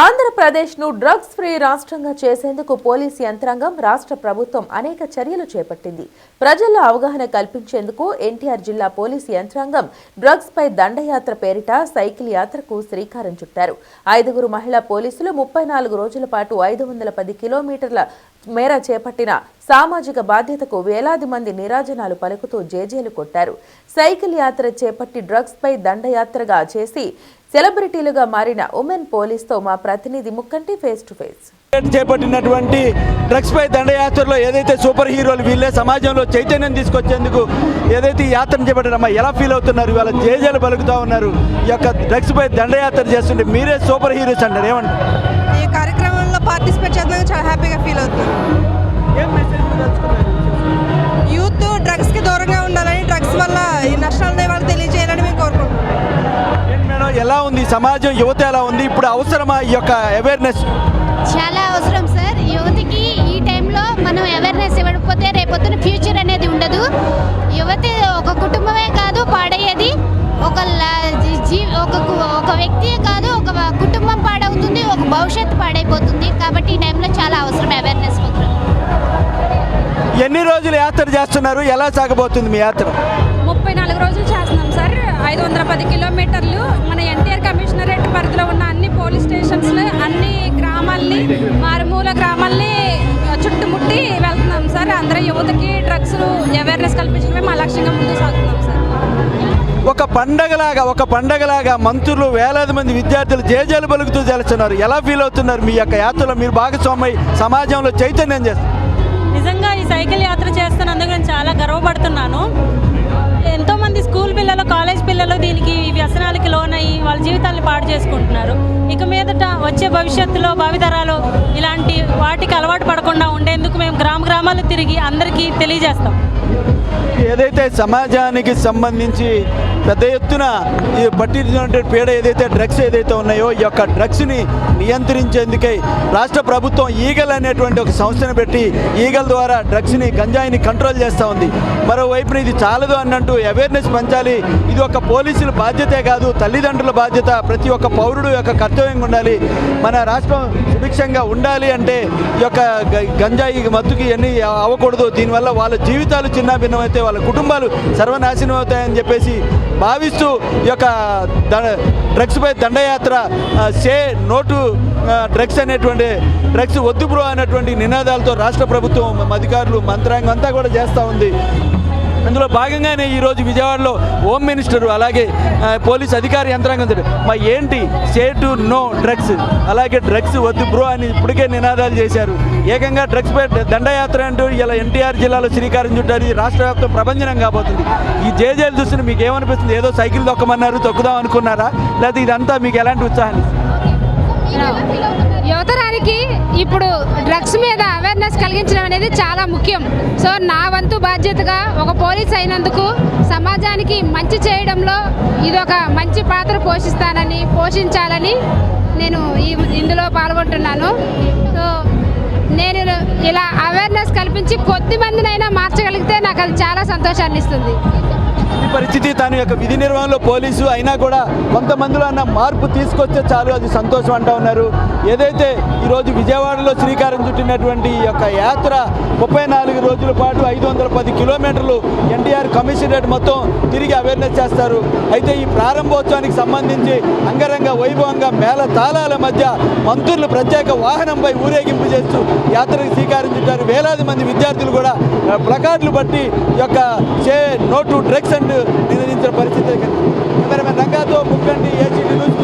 ఆంధ్రప్రదేశ్ను drugs free రాష్ట్రంగా చేసేందుకు పోలీసు యంత్రాంగం రాష్ట్ర ప్రభుత్వం అనేక చర్యలు చేపట్టింది. ప్రజల్లో అవగాహన కల్పించేందుకు ఎన్టీఆర్ జిల్లా పోలీసు యంత్రాంగం డ్రగ్స్ పై దండయాత్ర పేరిట సైకిల్ యాత్రకు శ్రీకారం చుట్టారు. ఐదుగురు మహిళా పోలీసులు ముప్పై నాలుగు రోజుల పాటు ఐదు వందల పది కిలోమీటర్ల మేర చేపట్టిన సామాజిక బాధ్యతకు వేలాది మంది నిరాజనాలు పలుకుతూ జేజేలు కొట్టారు. సైకిల్ యాత్ర చేపట్టి డ్రగ్స్ పై దండయాత్రగా చేసి సెలబ్రిటీలుగా మారిన ఉమెన్ పోలీస్తో మా ప్రతినిధి ముక్కంటి ఫేస్ టు ఫేస్. చేపట్టినటువంటి డ్రగ్స్ పై దండయాత్రలో ఏదైతే సూపర్ హీరోలు వీళ్ళే సమాజంలో చైతన్యం తీసుకొచ్చేందుకు ఏదైతే యాత్రను చేపట్టారమ్మా ఎలా ఫీల్ అవుతున్నారు? ఇవాళ జేజేలు పలుకుతా ఉన్నారు. ఈ యొక్క డ్రగ్స్ పై దండయాత్ర చేస్తుంటే మీరే సూపర్ హీరోస్ అంటారు. ఏమంటారు? ఈ కార్యక్రమంలో పార్టిసిపేట్ ఎలా ఉంది? సమాజం యువత ఎలా ఉంది? ఇప్పుడు అవసరమా ఈ యొక్క అవేర్నెస్ చాలా అవసరం సార్. యువతికి ఈ టైంలో మనం అవేర్నెస్ ఇవ్వకపోతే రేపొద్దున ఫ్యూచర్ అనేది ఉండదు. యువతి ఒక కుటుంబమే కాదు పాడయ్యేది. ఒక ల- జీ- జీ ఒక కు- ఒక వ్యక్తియే కాదు ఒక కుటుంబం పాడవుతుంది ఒక భవిష్యత్తు పాడైపోతుంది. కాబట్టి ఈ టైంలో చాలా అవసరం అవేర్నెస్ ప్రోగ్రామ్ ఎన్ని రోజులు యాత్ర చేస్తున్నారు? ఎలా సాగబోతుంది మీ యాత్ర? ముప్పై నాలుగు రోజులు చేస్తున్నాం సార్. ఐదు వందల పది కిలోమీటర్లు పరిధిలో ఉన్న అన్ని పోలీస్ స్టేషన్స్లో అన్ని గ్రామాల్ని మారుమూల గ్రామాల్ని చుట్టుముట్టి వెళ్తున్నాం సార్. అందరూ యువతకి డ్రగ్స్ అవేర్నెస్ కల్పించడమే మా లక్ష్యంగా ముందుకు సాగుతున్నాం సార్. ఒక పండగలాగా ఒక పండగలాగా మంత్రులు వేలాది మంది విద్యార్థులు జేజేలు పలుకుతూ చేస్తున్నారు ఎలా ఫీల్ అవుతున్నారు మీ యొక్క యాత్రలో? మీరు భాగస్వామై సమాజంలో చైతన్యం చేస్తారు. నిజంగా ఈ సైకిల్ యాత్ర చేస్తున్నందుకు నేను చాలా గర్వపడుతున్నాను. ఎంతోమంది స్కూల్ పిల్లలు కాలేజ్ పిల్లలు దీనికి వ్యసనాలకి లోనయ్యి వాళ్ళ జీవితాన్ని పాడు చేసుకుంటున్నారు. ఇక మీదట వచ్చే భవిష్యత్తులో భావితరాలు ఇలాంటి వాటికి అలవాటు పడకుండా ఉండేందుకు మేము గ్రామ గ్రామాలు తిరిగి అందరికీ తెలియజేస్తాం. ఏదైతే సమాజానికి సంబంధించి పెద్ద ఎత్తున ఈ పట్టించినటువంటి పీడ ఏదైతే డ్రగ్స్ ఏదైతే ఉన్నాయో ఈ యొక్క డ్రగ్స్ని నియంత్రించేందుకై రాష్ట్ర ప్రభుత్వం ఈగల్ అనేటువంటి ఒక సంస్థను పెట్టి ఈగల్ ద్వారా డ్రగ్స్ని గంజాయిని కంట్రోల్ చేస్తూ ఉంది. మరోవైపున ఇది చాలదు అన్నట్టు అవేర్నెస్ పెంచాలి. ఇది ఒక పోలీసుల బాధ్యతే కాదు తల్లిదండ్రుల బాధ్యత. ప్రతి ఒక్క పౌరుడు యొక్క కర్తవ్యంగా ఉండాలి. మన రాష్ట్రం సుభిక్షంగా ఉండాలి అంటే ఈ యొక్క గంజాయి మత్తుకి అన్ని అవ్వకూడదు. దీనివల్ల వాళ్ళ జీవితాలు చిన్న భిన్నమైతే వాళ్ళ కుటుంబాలు సర్వనాశనం అవుతాయని చెప్పేసి భావిస్తూ ఈ యొక్క డ్రగ్స్పై దండయాత్ర సే నోటు డ్రగ్స్ అనేటువంటి డ్రగ్స్ వద్దు బ్రో అనేటువంటి నినాదాలతో రాష్ట్ర ప్రభుత్వం అధికారులు మంత్రాంగం అంతా కూడా చేస్తూ ఉంది. అందులో భాగంగానే ఈరోజు విజయవాడలో హోమ్ మినిస్టర్ అలాగే పోలీస్ అధికారి యంత్రాంగం మా ఏంటి? Say to no drugs. అలాగే డ్రగ్స్ వద్దు బ్రో అని ఇప్పటికే నినాదాలు చేశారు. ఏకంగా డ్రగ్స్ పై దండయాత్ర అంటూ ఇలా ఎన్టీఆర్ జిల్లాలో శ్రీకారం చుట్టారు. రాష్ట్ర వ్యాప్తం ప్రభంజనం కాబోతుంది. ఈ జేజేలు చూస్తే మీకు ఏమనిపిస్తుంది ఏదో సైకిల్ తొక్కమన్నారు తొక్కుదాం అనుకున్నారా? లేకపోతే ఇదంతా మీకు ఎలాంటి ఉత్సాహాన్ని? యువతరానికి ఇప్పుడు డ్రగ్స్ మీద అవేర్నెస్ కలిగించడం అనేది చాలా ముఖ్యం. సో నా వంతు బాధ్యతగా ఒక పోలీస్ అయినందుకు సమాజానికి మంచి చేయడంలో ఇది ఒక మంచి పాత్ర పోషిస్తానని పోషించాలని నేను ఈ ఇందులో పాల్గొంటున్నాను. సో నేను ఇలా అవేర్నెస్ కల్పించి కొద్ది మందినైనా మార్చగలిగితే నాకు అది చాలా సంతోషాన్ని ఇస్తుంది ఈ పరిస్థితి తన యొక్క విధి నిర్వహణలో పోలీసు అయినా కూడా కొంతమందిలో అన్న మార్పు తీసుకొస్తే చాలు అది సంతోషం అంటూ ఉన్నారు. ఏదైతే ఈరోజు విజయవాడలో శ్రీకారం చుట్టినటువంటి ఈ యొక్క యాత్ర ముప్పై నాలుగు రోజుల పాటు ఐదు వందల పది కిలోమీటర్లు ఎన్టీఆర్ కమిషనరేట్ మొత్తం తిరిగి అవేర్నెస్ చేస్తారు. అయితే ఈ ప్రారంభోత్సవానికి సంబంధించి అంగరంగ వైభవంగా మేళ తాళాల మధ్య మంత్రులు ప్రత్యేక వాహనంపై ఊరేగింపు చేస్తూ యాత్రకు శ్రీకారం చుట్టారు. వేలాది మంది విద్యార్థులు కూడా ఆ, రేట్లు బట్టి యొక్క చే నోటు డ్రగ్స్ అండ్ నిర్ణయించిన పరిస్థితి కెమెరామెన్ రంగాతో ముక్కండి ఏసీ న్యూస్